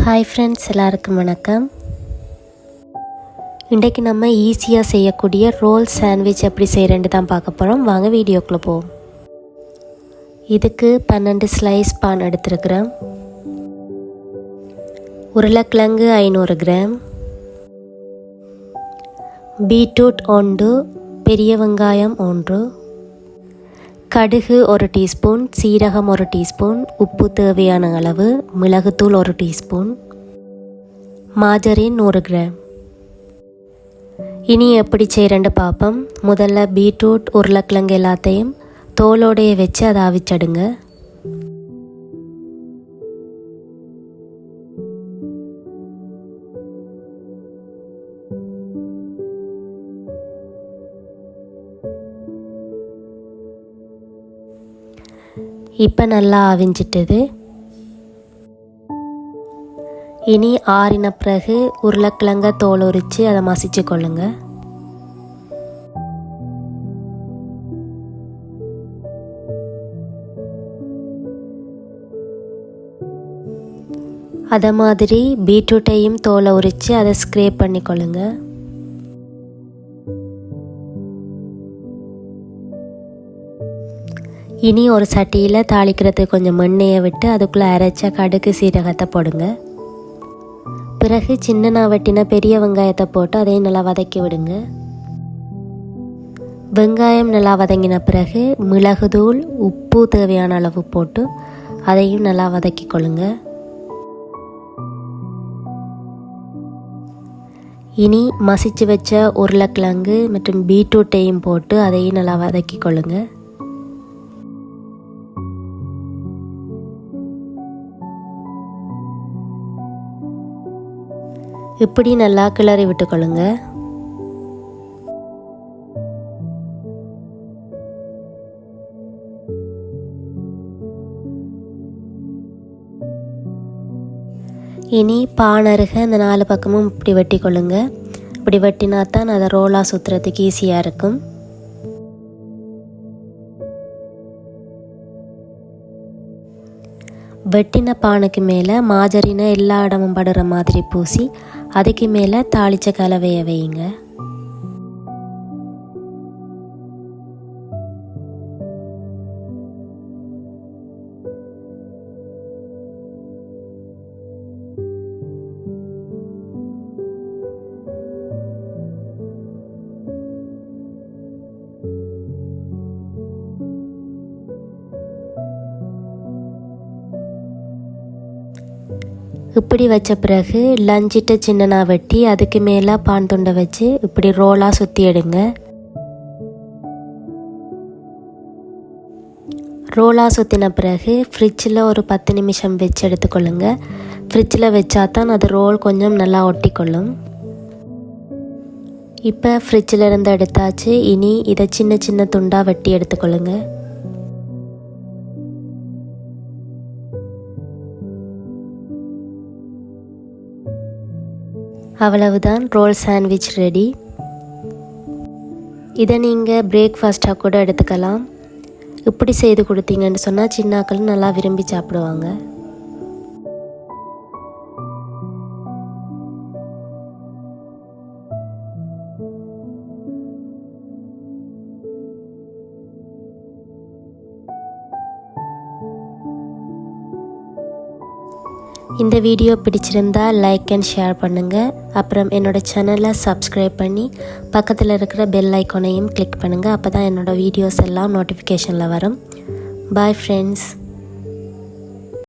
Hi friends எல்லாருக்கும் வணக்கம். இன்றைக்கு நம்ம ஈஸியாக செய்யக்கூடிய ரோல் சாண்ட்விச் எப்படி செய்கிறேன்னு தான் பார்க்க போகிறோம் வாங்க வீடியோக்குள்ளே போவோம். இதுக்கு பன்னெண்டு ஸ்லைஸ் பான் எடுத்துருக்குறேன். உருளைக்கிழங்கு ஐநூறு கிராம். பீட்ரூட் ஒன்று பெரிய வெங்காயம் ஒன்று. கடுகு ஒரு டீஸ்பூன் சீரகம் ஒரு டீஸ்பூன் உப்பு தேவையான அளவு மிளகுத்தூள் ஒரு டீஸ்பூன் மாஜரின் நூறு கிராம். இனி எப்படி செய்கிறேன்னு பார்ப்போம் முதல்ல பீட்ரூட் உருளைக்கிழங்கு எல்லாத்தையும் தோலோடைய வச்சு அதை அவிச்சடுங்க. இப்போ நல்லா அவிஞ்சிட்டது இனி ஆறின பிறகு உருளைக்கிழங்க தோல் உரித்து அதை மசிச்சு கொள்ளுங்க. அதை மாதிரி பீட்ரூட்டையும் தோலை உரித்து அதை ஸ்க்ரேப் பண்ணிக்கொள்ளுங்க. இனி ஒரு சட்டியில் தாளிக்கிறதுக்கு கொஞ்சம் எண்ணெயை விட்டு அதுக்குள்ளே அரைச்ச கடுகு சீரகத்தை போடுங்க. பிறகு சின்ன வெட்டின பெரிய வெங்காயத்தை போட்டு அதையும் நல்லா வதக்கி விடுங்க. வெங்காயம் நல்லா வதங்கின பிறகு மிளகுதூள் உப்பு தேவையான அளவு போட்டு அதையும் நல்லா வதக்கி கொள்ளுங்க. இனி மசிச்சு வச்ச உருளைக்கிழங்கு மற்றும் பீட்ரூட்டையும் போட்டு அதையும் நல்லா வதக்கி கொள்ளுங்கள் இப்படி நல்லா கிளறி விட்டுக்கொள்ளுங்க? இனி பானருக இந்த நாலு பக்கமும் இப்படி வெட்டி கொள்ளுங்க இப்படி வெட்டினா தான் அதை ரோலாக சுற்றுறதுக்கு ஈஸியாக இருக்கும். வெட்டின பானைக்கு மேலே மாஜரினை எல்லா இடமும் படுற மாதிரி பூசி அதுக்கு மேலே தாளித்த கலவையை வையுங்க. இப்படி வச்ச பிறகு லஞ்சிட்ட சின்னனாக வெட்டி அதுக்கு மேலே பான் துண்டை வச்சு இப்படி ரோலாக சுற்றி எடுங்க. ரோலாக சுற்றின பிறகு ஃப்ரிட்ஜில் ஒரு பத்து நிமிஷம் வச்சு எடுத்துக்கொள்ளுங்க. ஃப்ரிட்ஜில் வச்சா தான் அது ரோல் கொஞ்சம் நல்லா ஒட்டிக்கொள்ளும். இப்போ ஃப்ரிட்ஜில் இருந்து எடுத்தாச்சு. இனி இதை சின்ன சின்ன துண்டாக வெட்டி எடுத்துக்கொள்ளுங்கள் அவ்வளவுதான் ரோல் சாண்ட்விச் ரெடி. இதை நீங்கள் பிரேக்ஃபாஸ்ட்டாக கூட எடுத்துக்கலாம். இப்படி செய்து கொடுத்தீங்கன்னு சொன்னால் சின்னாக்கள் நல்லா விரும்பி சாப்பிடுவாங்க. இந்த வீடியோ பிடிச்சிருந்தா லைக் அண்ட் ஷேர் பண்ணுங்கள் அப்புறம் என்னோடய சேனலை சப்ஸ்கிரைப் பண்ணி பக்கத்தில் இருக்கிற பெல் ஐக்கானையும் கிளிக் பண்ணுங்கள் அப்போ தான் என்னோடய வீடியோஸ் எல்லாம் நோட்டிஃபிகேஷனில் வரும். Bye friends